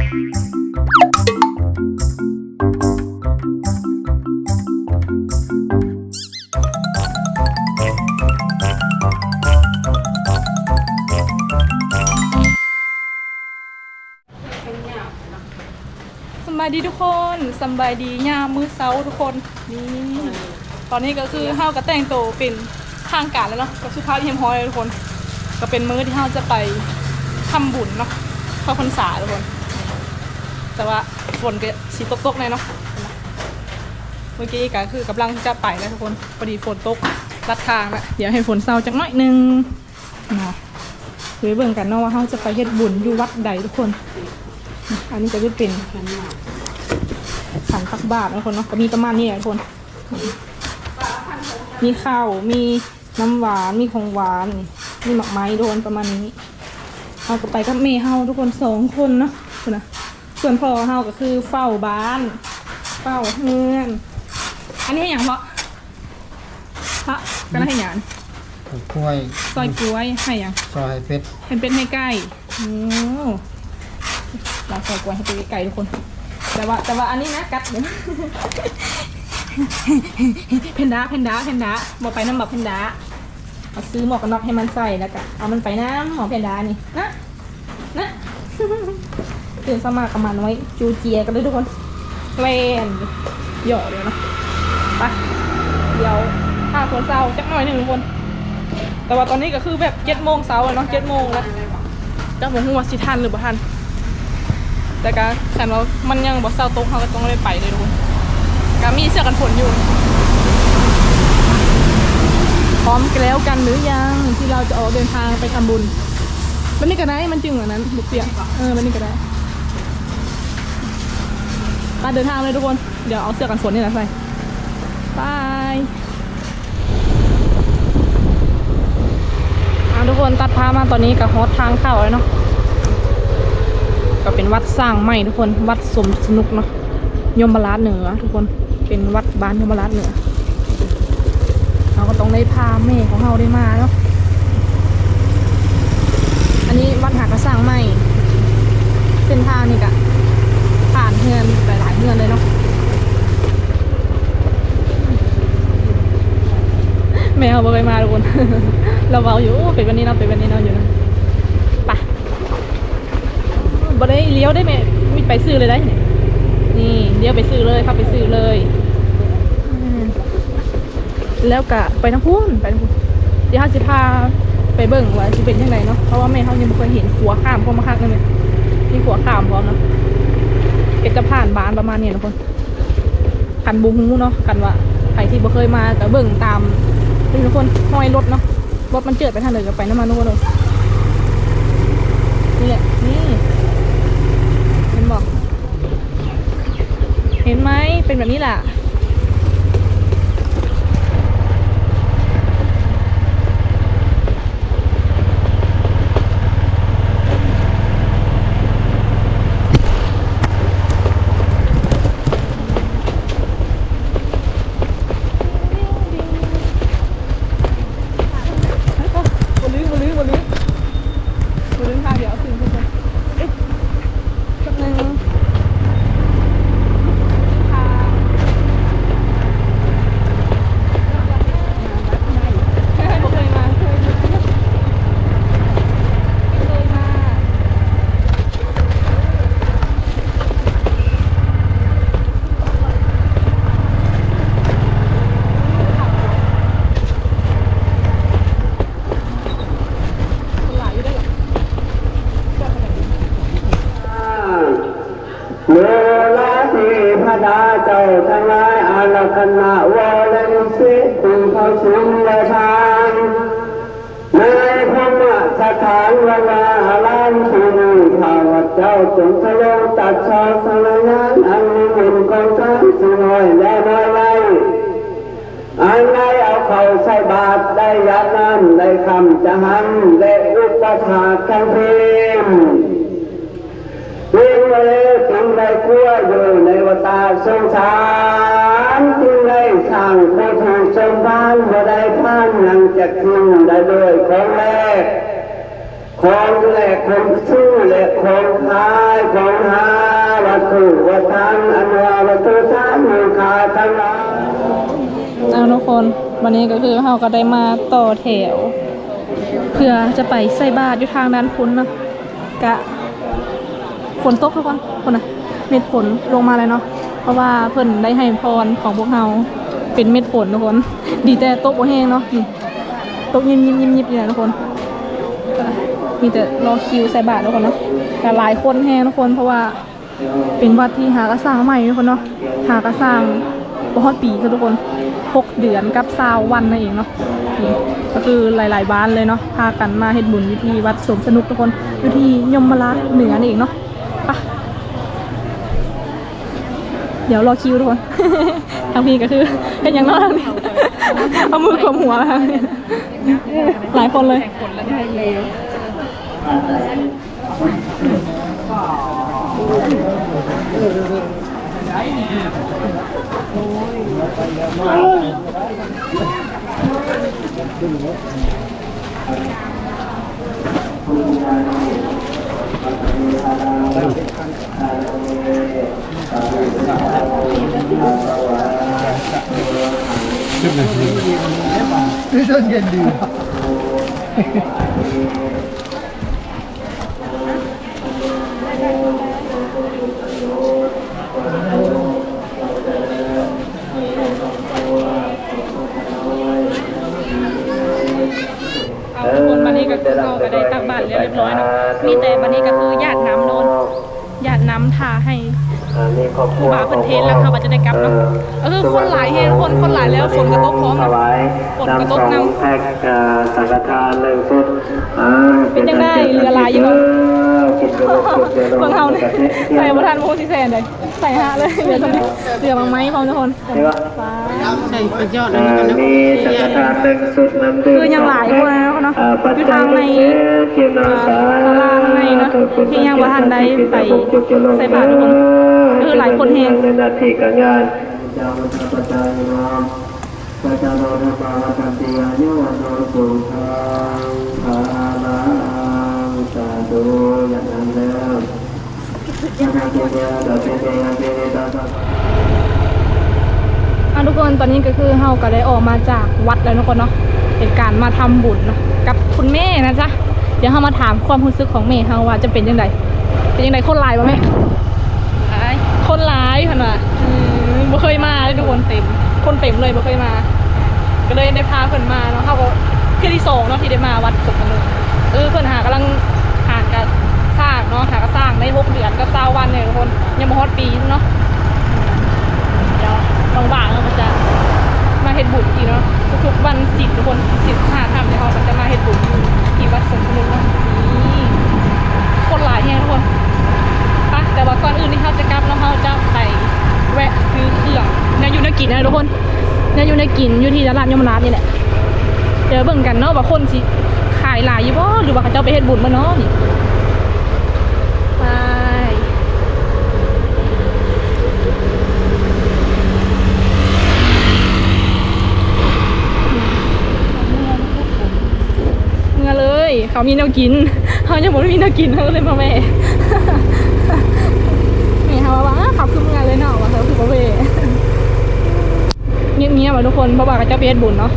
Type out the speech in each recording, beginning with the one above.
สบายดีทุกคนสบายดียามมื้อเช้าทุกคนนี่ตอนนี้ก็คือเฮาวก็แต่งตัวเป็นทางการแล้วเนาะก็สุภาพเฮมฮอยเลยทุกคน ก็เป็นมื้อที่เฮาวจะไปทำบุญเนาะเข้าพรรษาทุกคน แต่ว่าฝนก็สีตกๆหน่อยเนาะเมื่อกี้ก็คือกำลังจะไปแล้วทุกคนพอดีฝนตกลัดทางแล้วเดี๋ยวให้ฝนเศร้าจักหน่อยนึงเนาะเดี๋ยวเบิ่งกันเนาะว่าเฮาจะไปเฮ็ดบุญอยู่วัดใดทุกคน อันนี้ก็จะเป็นขันตักบาทนะคนเนาะก็มีประมาณนี้แหละทุกคน มีข้าวมีน้ำหวานมีของหวานมีหมักไม้โดนประมาณนี้เอาก็ไปกับเมย์เฮาทุกคนสองคนเนาะคุณนะ ส่วนพ่อเฮาก็คือเฝ้าบ้าน เฝ้าเฮือน อันนี้ให้อย่างเพราะพระก็ได้ให้อย่างปลูกกล้วยซอยกล้วยให้อย่างซอยเป็ดเป็นเป็นให้ใกล้โอ้เราใส่กล้วยให้ไปไกลๆทุกคน แต่ว่าแต่ว่าอันนี้นะกัดเดี๋ยวเพนด้าเพนด้าเพนด้าบอกไปน้ำหมอกเพนด้าเอาซื้อหมวกกันน็อกให้มันใส่แล้วก็เอามันไปน้ำหมอกเพนด้านี่นะนะ ตื่นสมากกับมันไว้ จูเจียกันเลยทุกคนเล่นหยอกเลยเนะไปเดี๋ยวถ้าคนเศร้าจักหน่อยหนึ่งทุกคน แต่ว่าตอนนี้ก็คือแบบเจ็ดโมงเช้าเนาะเจ็ดโมงแล้วแต่ผมหัวาสิทันหรือบ่ทัน แต่ก็ขันว่ามันยังบ่เช้าตกเขาก็ต้องได้ไปเลยทุกคนก็มีเสื้อกันฝนอยู่ พร้อมแล้วกันหรือยังที่เราจะออกเดินทางไปทำบุญวันนี้ก็ได้มันจึงเหมือนนั้นบุกเปียกเออวันนี้ก็ได้ ไปเดินทางเลยทุกคน เดี๋ยวเอาเสื้อกันฝนนี่แหละใส่บายทุกคนตัดภามาตอนนี้กับฮอตทางเข้าเลยเนาะ ก็เป็นวัดสร้างใหม่ทุกคน วัดสมสนุกเนาะ ยมราชเหนือทุกคน เป็นวัดบ้านยมราชเหนือ เราก็ต้องได้พาแม่ของเราได้มาเนาะ อันนี้วัดหากระสร้างใหม่ เส้นทางนี่กะผ่านเฮือนหลาย เฮือนเลยเนาะแมวบ่ไปมาทุกคน เราเบาอยู่เป็นวันนี้เนาะเป็นวันนี้เนาะอยู่นะไปบ่ได้เลี้ยวได้ไหมมีไปซื้อเลยได้ นี่เลี้ยวไปซื้อเลยเข้าไปซื้อเลย แล้วก็ไปน้ำพุนไปน้ำพุนเดี๋ยวเขาจะพาไปเบิ่งว่าจะเป็นยังไงเนาะเพราะว่าแม่เขายังไม่เคยเห็นขัวข้ามพร้อมมาคักเลยมีขัวข้ามพร้อมเนาะ เป็นจะผ่านบ้านประมาณนี้นะคนกันบุงหูเนาะกันว่าใครที่บ่เคยมาก็เบิ่งตามนี่ทุกคนห้อยรถเนาะรถมันเจิดไปทางไหนก็ไปน้ำมันทุกคนเลยนี่แหละนี่เห็นบอก เห็นไหมเป็นแบบนี้แหละบนลื้อบนลื้อบนลื้อบนลื้อทางเดี๋ยวถึงทุกคนเอ๊ะแป๊บนึงทางไม่เคยมาเคยมาไม่เคยมา คนหลายอยู่ได้หรอเจ้าขนาดนี้ เวลาที่พระดาเจ้าทั้งหลาย อารักนาวรนิสิตถึงเข้าสุนละทานในพระมสถานวนาลานที่นี่ข้าพเจ้าจงทะลงตัดชอสละงานอันมีบุญของท่านสิน้อยและน้อยไว้อันใดเอาเขาใส่บาตรได้ยาน้ำได้คำจะหันได้อุปถากทั้งเพลงจึงเลยจึงได้คั่วอยู่ในวตาสงสารานบ่ได้ผ่านยังจะคืนได้ด้วยของแรกของแรกของซื้อและของขายของหาวัตังอันวาวัตุสามุขาทั้งหลายเอาทุกคนวันนี้ก็คือเราก็ได้มาต่อแถว เพื่อจะไปใส่บาตรอยู่ทางด้านพุ้นเนาะกะฝนตกทุกคนคนน่ะเม็ดฝนลงมาเลยเนาะเพราะว่าเพิ่นได้ให้พรของพวกเรา เป็นเม็ดฝนทุกคน ดีแต่โตกบ่แห้งเนาะนี่ตกยิบยิบยิบยิบอยู่นะทุกคน มีแต่รอคิวใส่บาตรทุกคนเนาะก็หลายคนแห้งทุกคน เพราะว่าเป็นวัดที่หากระสร้างใหม่ทุกคนเนาะหากระสร้างบ่ฮอดปีซะทุกคนหกเดือนกับซาววันนั่นเองเนาะนี่ก็คือหลาย ๆ บ้านเลยเนาะพากันมาเฮ็ดบุญอยู่ที่วัดสมสนุกทุกคนอยู่ที่ยมราชเหนือนี่นเองเนาะไป เดี๋ยวรอคิวทุกคน ทางพี่ก็คือเป็นอย่างน้อยทางนี้เอามือกลมหัวทางนี้หลายคนเลย นี่ต้นเย็นดีเอาคนบันนี้ก็คือเราก็ได้ตักบาตรเรียบร้อยเนาะมีแต่บันนี้ก็คือญาติน้ำโด นญาติน้ำทาให้ครูบาเพิ่นเทศแล้วค่ะว่าจะได้กลับเนาะเออคนหลายแฮงคนคนหลายแล้วฝนกระตกพร้อมถวายฝนกระตกน้ำสองนำแพ็คเอ่อสังฆทานหนึ่งชุดอ่าเป็นจังได้เรือลายอยู่บ่กินเรือสุดเรือลงเบิ่งเฮาเนี่ยประเทศใส่บ่ทันโมสิแซนเลยใส่หาเลยเรือตรงนี้เรือบางไม้พร้อมทุกคนนี่วะฟ้าใส่ประโยชน์อ่าอันนี้กันนะมีสังฆทานหนึ่งชุดน้ำดื่มคือยังหลายคนแล้วเนาะอ่อยู่ทางในเทียมนาสาศาลาข้างในเนาะที่ยังบ่ทันได้ไปใส่บาตรทุกคนคือหลายคนแฮงในหน้าที่การงานเจ้าพระปัจจัยนามพระเจ้าโนรบาลกันติอายุวันโนสุขังภาลังสาธุอย่างนั้นแล้วยังไงเดียวเราเป็นเองเป็นเองตาตาอะทุกคนตอนนี้ก็คือเฮาก็ได้ออกมาจากวัดแล้วทุกคนเนาะเป็นการมาทำบุญเนาะกับคุณแม่นะจ๊ะ เดี๋ยวเฮามาถามความรู้สึกของแม่เฮาว่าจะเป็นยังไงเป็นยังไงคนหลายบ่แม่คนร้ายขนาดบ่เคยมาเลยทุกคนเต็ม คนเต็มเลยบ่เคยมา ก็เลยได้พาเพิ่นมาเนาะเขาก็เที่ยวที่สองเนาะที่ได้มาวัดสมนึกเออเพิ่นหากำลังหากระสร้างเนาะหากระสร้างได้หกเดือนก็เศร้าวันเนี่ยทุกคนยังบ่ฮอดปีเนาะเดี๋ยวว่างๆเราก็จะมาเฮ็ดบุญอีกเนาะทุกๆวันศิลทุกคนศิลห้าค่ำเนี่ยเขาจะมาเฮ็ดบุญที่วัดสมนึกเนาะนี่คนหลายแฮงทุกคนปะแต่ว่าก่อนอื่นที่เขาจะกลับแล้วเขาจะไปแวะซื้อเครื่องเนี่ยอยู่ในกินนะทุกคนเนี่ยอยู่ในกินอยู่ที่ตลาดยมราชนี่แหละเดี๋ยวเบิ่งกันเนาะว่าคนสิขายหลายอยู่บ่หรือว่าเขาจ้าไปเฮ็ดบุญมาเนาะนี่ไปเมื่อ เขามีแนวกินเขายังบอกว่ามีแนวกินเขาก็เลยมาแม่นี่ค่ะว่าว่าขับขึ้นงานเลยเนาะว่าเขาคือประเวเงียบเงียบๆอะทุกคนเพราะว่าก็จะไปเฮ็ดบุญเนาะ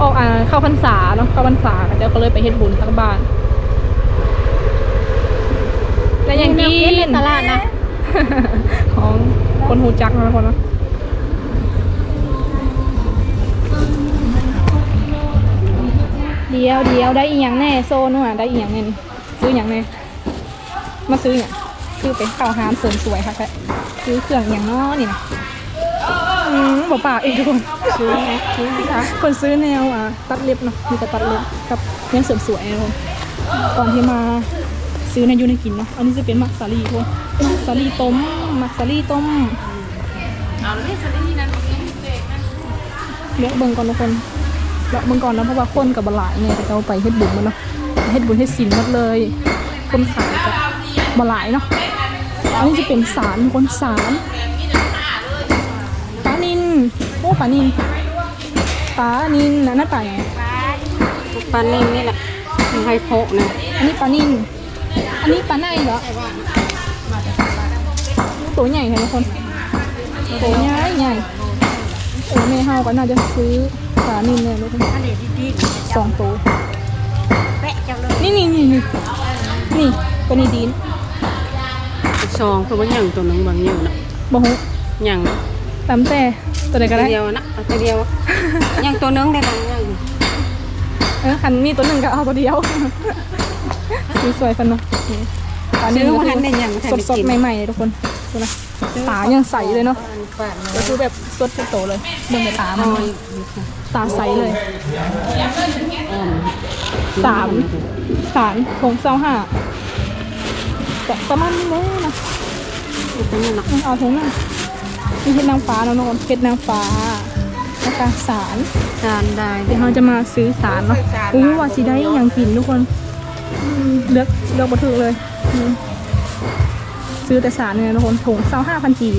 ออกอ่าเข้าพรรษาเนาะเข้าพรรษาก็จะก็เลยไปเฮ็ดบุญทั้งบ้านแล้วยังกินตลาดนะของคนหูจักนะทุกคนเนาะ ยวเดียวได้อีหยังแน่โซนว่ะได้อีหยังแน่นี่ซื้ออหย่างแน่มาซื้ออย่างคือเป็นข้าวหามเสริมสวยค่ะแค่ซื้อเครื่องอย่างน้อนี่นะอืมบอกปากเองทุกคนซื้อซื้อค่ะคนซื้อแนวอะตัดเล็บเนาะมีแต่ตัดเล็บกับยังเสริมสวยนะทุกคนก่อนที่มาซื้อในยูในกินเนาะอันนี้จะเป็นมักสาลีทุกคนมักสาลีต้มมักสาลีต้มเอาเลยสลิดนั้นเลือกเบิ่งก่อนทุกคน เลาะเบิ่งก่อนนะเพราะว่าคนกับบหลายไงแต่เราไปเฮ็ดบุญมาเนาะเฮ็ดบุญเฮ็ดศีลหมดเลย คนขายกับบหลายเนาะอันนี้จะเป็นสารทุกคนสารปลานินโอ้ปลานินปลานินนะนั่นปลาไงปลานิ่มนี่แหละมันให้โพะนะอันนี้ปลานินอันนี้ปลาในเหรอตัวใหญ่ค่ะทุกคนตัวใหญ่ใหญ่เออแม่เฮาก็น่าจะซื้อ ปลานิลเลยทุกคนอันนี้ดีสองตัวๆแปะจังเลยนี่นี่นี่นี่นี่ตัวนี้ดีนซองคือว่าหยังตัวหนึงบางอยู่น่ะบ่ฮู้หยังตามแต่ตัวใดก็ตัวได้เดียวนะเอาตัวเดียวหยังตัวหนึงได้บางอย่างเออคันมีตัวหนึ่งก็เอาตัวเดียวสีสวยฟันเนาะนี่ปลานิซื้ลอก็มาทันคือได้หยังทันสดได้สดกินๆใหม่ๆเลยทุกคน ดูนะตายังใสเลยเนาะฝากก็คือแบบสดทุกโตเลยเบิ่งแต่ตามันน้อยตาใสเลยสามสามผงเศร้าห้าแต่ประมาณนี้เลยนะตัวนี้น่ะอืมเอาถุงหนึงนี่เพชรนางฟ้าเนาะทุกคนเพชรนางฟ้าแล้วก็สารจานได้เดี๋ยวเราจะมาซื้อสารเนาะอู้ว่าสิได้อย่างกินทุกคนอืมเลือกเลือกบัถูกเลยอืม ซื้อแต่สารเนี่ยทุกคนถุงเศร้าห้าพันกีบ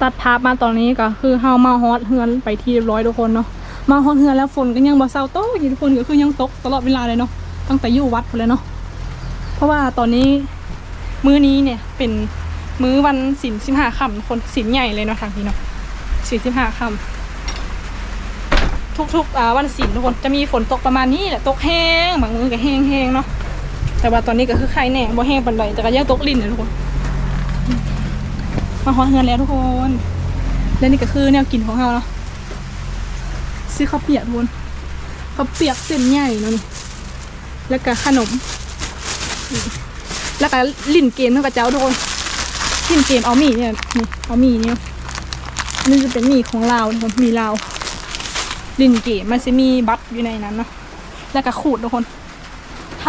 ตัดภาพมาตอนนี้ก็คือเฮามาฮอตเฮือนไปที่เรียบร้อยทุกคนเนาะมาฮอตเฮือนแล้วฝนก็ยังบ่เศร้าโตกอยู่ทุกคนก็คือยังตกตลอดเวลาเลยเนาะตั้งแต่อยู่วัดพุ่นเลยเนาะเพราะว่าตอนนี้มื้อนี้เนี่ยเป็นมื้อวันศีลสิบห้าค่ำคนศีลใหญ่เลยเนาะทางนี้เนาะศีลสิบห้าค่ำทุกๆวันศิลทุกคนจะมีฝนตกประมาณนี้แหละตกแห้งบางมื้อก็แห้งๆเนาะ แต่ว่าตอนนี้ก็คือใครแน่บ่แห้งปานใดแต่ก็ยังตกลิ้นเลยทุกคน มาฮอดเฮือนแล้วทุกคน และนี่ก็คือแนวกินของเราเนาะซื้อข้าวเปียกทุกคนข้าวเปียกเส้นใหญ่เนาะนี่ แล้วก็ขนม แล้วก็ลิ้นเกมเท่ากับเจ้าทุกคน ลิ้นเกมเอาหมี่เนี่ยนี่เอาหมี่เนี่ยอันนี่จะเป็นหมี่ของเราวทุกคนหมี่ลาวลินเก๋มันจะมีบัตรอยู่ในนั้นเนาะ แล้วก็ขูดทุกคน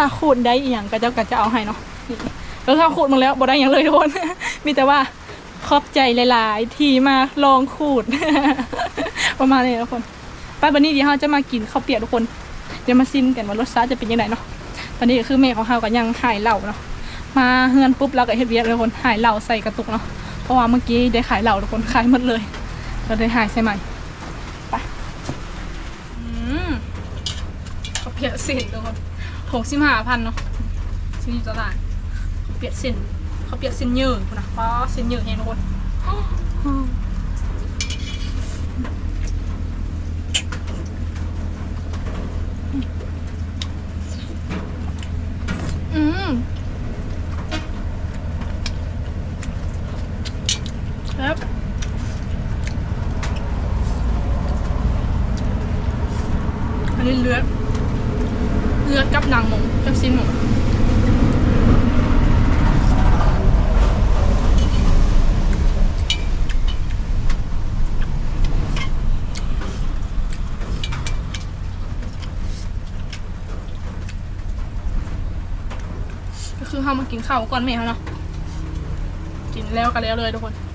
ถ้าขูดได้อีกอย่างก็เจะก็จะเอาให้เนาะแล้วถ้าขูดมาแล้วบ่ได้อย่างเลยทุกคน มีแต่ว่าขอบใจหลายๆ ที่มาลองขูด ประมาณนี้ทุกคนไปวันนี้เดี๋ยวเราจะมากินข้าวเปียกทุกคน เดี๋ยวมาซิมกันว่ารสชาติจะเป็นยังไงเนาะ ตอนนี้ก็คือแม่ของเราก็ยังหายเหล่าเนาะ มาเฮือนปุ๊บเราก็เฮ็ดเวียกเลยทุกคนหายเหล่าใส่กระตุกเนาะ เพราะว่าเมื่อกี้ได้ขายเหล่าทุกคนขายหมดเลยเราได้หายใส่ใหม่อืมเขาเปียกส้นทุกคน หกสิบห้าพันเนาะซื้ออยู่ตลาดเขาเปียกเส้นเขาเปียกเส้นเยอะคุณนะป้าะเส้นเยอะเองทุกคนอืมครับอันนี้เลือด เลือดกับหนังหมูกับซีนหมูก็คือเขามากินข้าวก่อนแม่เขาเนาะกินแล้วกันแล้วเลยทุกคน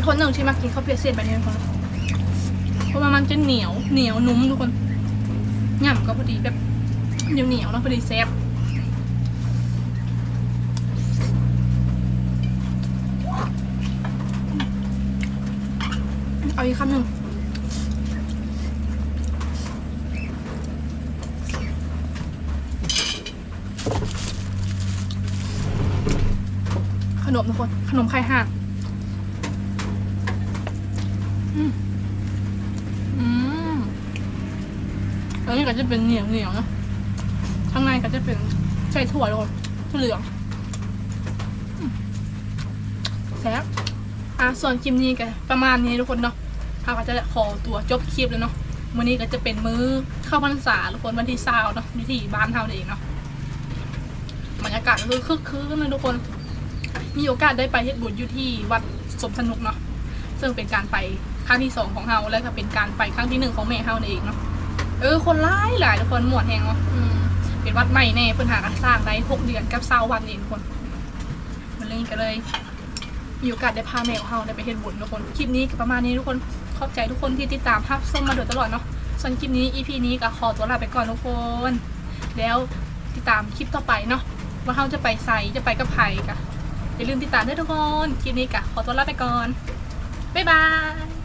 เป็นคนหนึ่งที่มากินข้าวเปียกเส้นแบบนี้ทุกคนเพราะว่ามันจะเหนียวเหนียวนุ่มทุกคนหย่ำก็พอดีแบบเหนียวเหนียวแล้วพอดีแซ่บเอาอีกคำหนึ่งขนมทุกคน ขนมไข่ห่าง แล้วนี่ก็จะเป็นเหนียวเหนียวๆนะข้างในก็จะเป็นใส่ถั่วเลยถั่วเหลืองแซ่บอะส่วนคลิปนี้ก็ประมาณนี้ทุกคนเนาะเราก็จะขอตัวจบคลิปแล้วเนาะวันนี้ก็จะเป็นมื้อเข้าพรรษาทุกคนวันที่เศร้าเนาะอยู่ที่บ้านเฮาเองเนาะบรรยากาศคือคึกคืนเลยทุกคน มีโอกาสได้ไปเฮ็ดบุญอยู่ที่วัดสมสนุกเนาะซึ่งเป็นการไปครั้งที่สองของเฮาและก็เป็นการไปครั้งที่หนึ่งของแม่เฮาเองเนาะ เออคนร้ายหลายทุกคนหมวดแหงเนาะอืมเป็นวัดใหม่แน่เพิ่นหากันสร้างได้หกเดือนกับเศร้าวันเองทุกคนมันเลยก็เลยมีโอกาสได้พาแม่ของเฮาได้ไปเฮ็ดบุญทุกคนคลิปนี้ก็ประมาณนี้ทุกคนขขอบใจทุกคนที่ติดตามรับส้มมาโดยตลอดเนาะส่วนคลิปนี้ EP นี้ก็ขอตัวลาไปก่อนทุกคน แล้วติดตามคลิปต่อไปเนาะว่าเขาจะไปใส่จะไปกับใครกะอย่าลืมติดตามด้วยทุกคน คลิปนี้กะขอตัวลาไปก่อน บ๊ายบาย